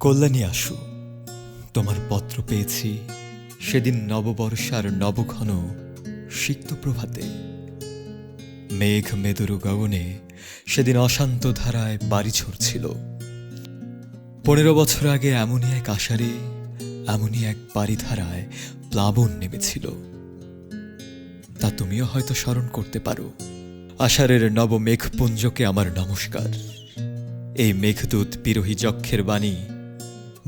কল্যাণী আসু, তোমার পত্র পেয়েছি সেদিন নববর্ষার নবঘন সিক্ত প্রভাতে। মেঘ মেদুরু গগনে সেদিন অশান্ত ধারায় বাড়ি ছড়ছিল। পনেরো বছর আগে এমনই এক আষাঢ়ে, এমনই এক বাড়িধারায় প্লাবন নেমেছিল। তা তুমিও হয়তো স্মরণ করতে পারো। আষাঢ়ের নব মেঘপুঞ্জকে আমার নমস্কার। এই মেঘদূত বিরোহী যক্ষের বাণী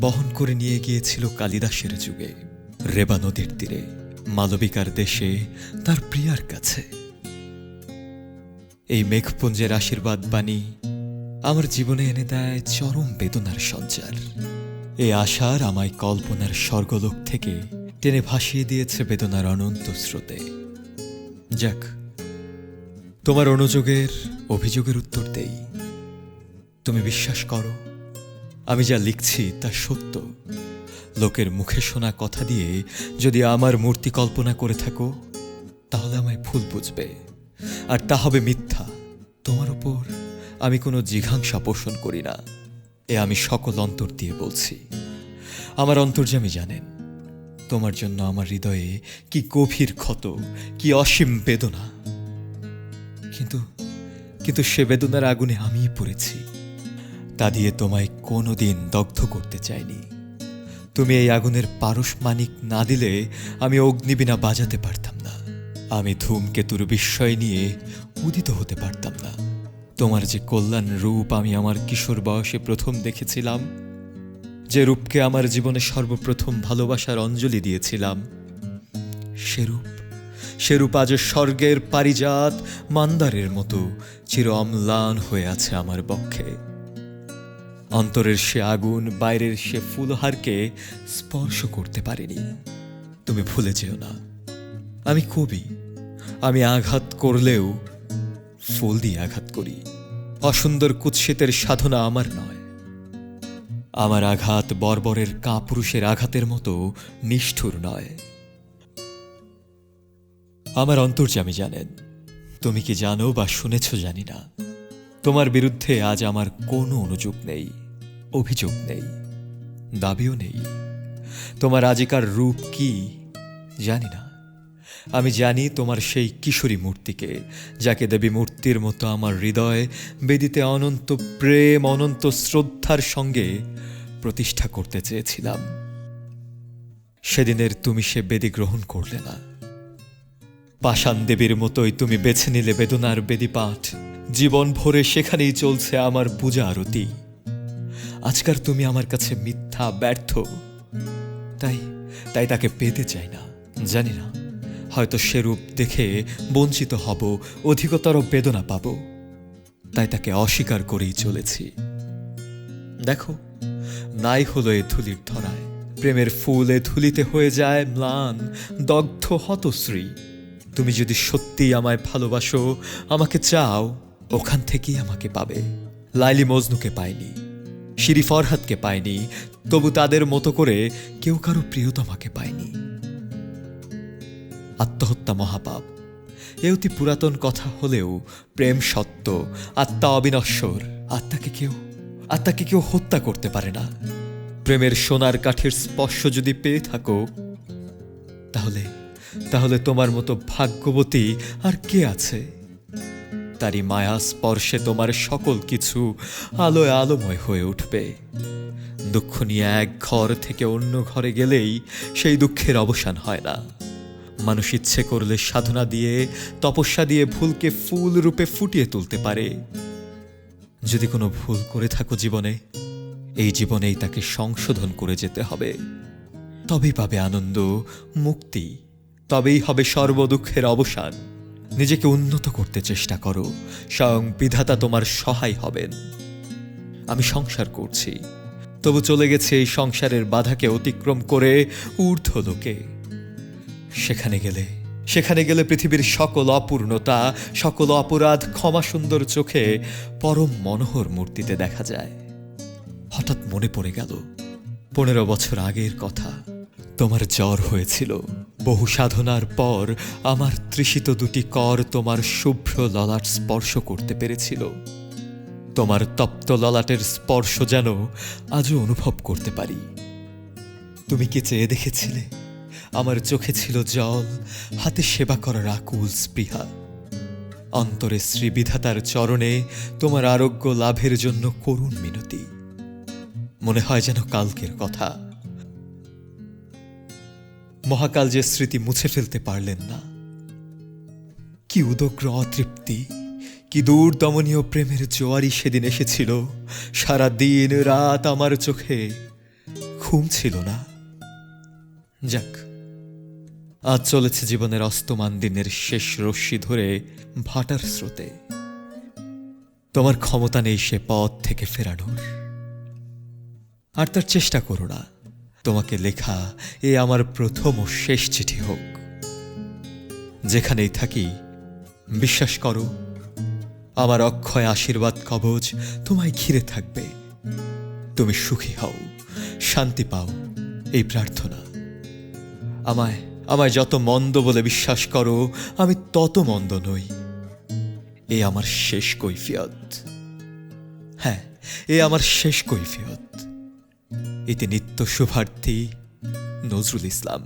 বহন করে নিয়ে গিয়েছিল কালিদাসের যুগে। রেবা নদীর তীরে, মালবিকার দেশে, তার প্রিয়ার কাছে। এই মেঘপুঞ্জের আশীর্বাদ বাণী আমার জীবনে এনে দেয় চরম বেদনার সঞ্চার। এই আশার আমায় কল্পনার স্বর্গলোক থেকে টেনে ভাসিয়ে দিয়েছে বেদনার অনন্ত স্রোতে। যাক, তোমার অনুযোগের, অভিযোগের উত্তর দেই। তুমি বিশ্বাস করো আমি যা লিখছি তা সত্য। লোকের মুখে শোনা কথা দিয়ে যদি আমার মূর্তি কল্পনা করে থাকো, তাহলে আমায় ভুল বুঝবে। আর তা হবে মিথ্যা। তোমার উপর আমি কোনো জিঘাংসা পোষণ করি না। এ আমি সকল অন্তর দিয়ে বলছি। আমার অন্তর্যামী জানেন, তোমার জন্য আমার হৃদয়ে কি গভীর ক্ষত, কি অসীম বেদনা। কিন্তু কিন্তু সে বেদনার আগুনে আমিই পড়েছি। তা দিয়ে তোমায় কোনোদিন দগ্ধ করতে চাইনি। তুমি এই আগুনের পারসমানিক না দিলে আমি অগ্নিবীণা বাজাতে পারতাম না। আমি ধূমকেতুর বিস্ময় নিয়ে উদিত হতে পারতাম না। তোমার যে কল্যাণ রূপ আমি আমার কিশোর বয়সে প্রথম দেখেছিলাম, যে রূপকে আমার জীবনে সর্বপ্রথম ভালোবাসার অঞ্জলি দিয়েছিলাম সেরূপ সেরূপ আজ স্বর্গের পারিজাত মান্দারের মতো চির অম্লান হয়ে আছে আমার বক্ষে অন্তরের সে আগুন, বাইরের সে ফুলহারকে স্পর্শ করতে পারেনি। তুমি ভুলে যেও না। আমি কবি আমি আঘাত করলেও ফুল দিয়ে আঘাত করি। অসুন্দর কুৎসিতের সাধনা আমার নয়। আমার আঘাত বর্বরের কাপুরুষের আঘাতের মতো নিষ্ঠুর নয়। আমার অন্তর্যামী জানেন, তুমি কি জানো বা শুনেছ জানি না। তোমার বিরুদ্ধে আজ আমার কোনো অনুযোগ নেই। অভিযোগ নেই, দাবিও নেই। তোমার আজিকার রূপ কি জানি না। আমি জানি তোমার সেই কিশোরী মূর্তিকে, যাকে দেবী মূর্তির মতো আমার হৃদয় বেদিতে অনন্ত প্রেম, অনন্ত শ্রদ্ধার সঙ্গে প্রতিষ্ঠা করতে চেয়েছিলাম। সেদিনের তুমি সে বেদি গ্রহণ করলে না। পাষাণ দেবীর মতোই তুমি বেছে নিলে বেদনার বেদিপাঠ। জীবন ভরে সেখানেই চলছে আমার পূজা আরতি। আজকার তুমি আমার কাছে মিথ্যা, ব্যর্থ। তাই তাই তাকে পেতে চাই না। জানি না, হয়তো সেরূপ দেখে বঞ্চিত হব, অধিকতর বেদনা পাব। তাই তাকে অস্বীকার করেই চলেছি। দেখো, নাই হলো এ ধুলির ধরায়। প্রেমের ফুল এ ধুলিতে হয়ে যায় ম্লান, দগ্ধ হতশ্রী। তুমি যদি সত্যি আমায় ভালোবাসো, আমাকে চাও, ওখান থেকেই আমাকে পাবে। লাইলি মজনুকে পায়নি শিরি ফরহাদকে পায়নি, তবু তাদের মতো করে কেউ কারও প্রিয়তমাকে পায়নি। আত্মহত্যা মহাপাপ। এ অতি পুরাতন কথা হলেও প্রেম সত্য, আত্মা অবিনশ্বর, আত্মাকে কেউ আত্মাকে কেউ হত্যা করতে পারে না। প্রেমের সোনার কাঠের স্পর্শ যদি পেয়ে থাকো, তাহলে তাহলে তোমার মতো ভাগ্যবতী আর কে আছে? তারই মায়া স্পর্শে তোমার সকল কিছু আলোয় আলোময় হয়ে উঠবে। দুঃখ নিয়ে এক ঘর থেকে অন্য ঘরে গেলেই সেই দুঃখের অবসান হয় না। মানুষ ইচ্ছে করলে সাধনা দিয়ে, তপস্যা দিয়ে ভুলকে ফুল রূপে ফুটিয়ে তুলতে পারে। যদি কোনো ভুল করে থাকো জীবনে, এই জীবনেই তাকে সংশোধন করে যেতে হবে। তবেই পাবে আনন্দ, মুক্তি, তবেই হবে সর্বদুঃখের অবসান। নিজেকে উন্নত করতে চেষ্টা করো। স্বয়ং বিধাতা তোমার সহায় হবেন। আমি সংসার করছি। তবু চলে গেছে এই সংসারের বাধাকে অতিক্রম করে ঊর্ধ্ব লোকে। সেখানে গেলে সেখানে গেলে পৃথিবীর সকল অপূর্ণতা, সকল অপরাধ ক্ষমা সুন্দর চোখে পরম মনোহর মূর্তিতে দেখা যায়। হঠাৎ মনে পড়ে গেল, পনেরো বছর আগের কথা, তোমার জ্বর হয়েছিল। বহু সাধনার পর আমার তৃষিত দুটি কর তোমার শুভ্র ললাট স্পর্শ করতে পেরেছিল। তোমার তপ্ত ললাটের স্পর্শ যেন আজও অনুভব করতে পারি। তুমি কি চেয়ে দেখেছিলে? আমার চোখে ছিল জল, হাতে সেবা করার আকুল স্পৃহা। অন্তরে শ্রীবিধাতার চরণে তোমার আরোগ্য লাভের জন্য করুণ মিনতি। মনে হয় যেন কালকের কথা। মহাকাল যে স্মৃতি মুছে ফেলতে পারলেন না। কি উদগ্র অতৃপ্তি, কি দূর দমনীয় প্রেমের জোয়ারি সেদিন এসেছিল। সারা দিন রাত আমার চোখে ঘুম ছিল না। যাক, আজ চলেছে জীবনের অস্তমান দিনের শেষ রশ্মি ধরে ভাটার স্রোতে। তোমার ক্ষমতা নেই সে পথ থেকে ফেরানোর। আর তার চেষ্টা করো না। তোমাকে লেখা এ আমার প্রথম ও শেষ চিঠি হোক। যেখানেই থাকি, বিশ্বাস করো, আমার অক্ষয় আশীর্বাদ কবচ তোমায় ঘিরে থাকবে। তুমি সুখী হও, শান্তি পাও, এই প্রার্থনা। আমায় আমায় যত মন্দ বলে বিশ্বাস করো, আমি তত মন্দ নই। এ আমার শেষ কৈফিয়ত। হ্যাঁ এ আমার শেষ কৈফিয়ত। এতে নিত্য শুভার্থী নজরুল ইসলাম।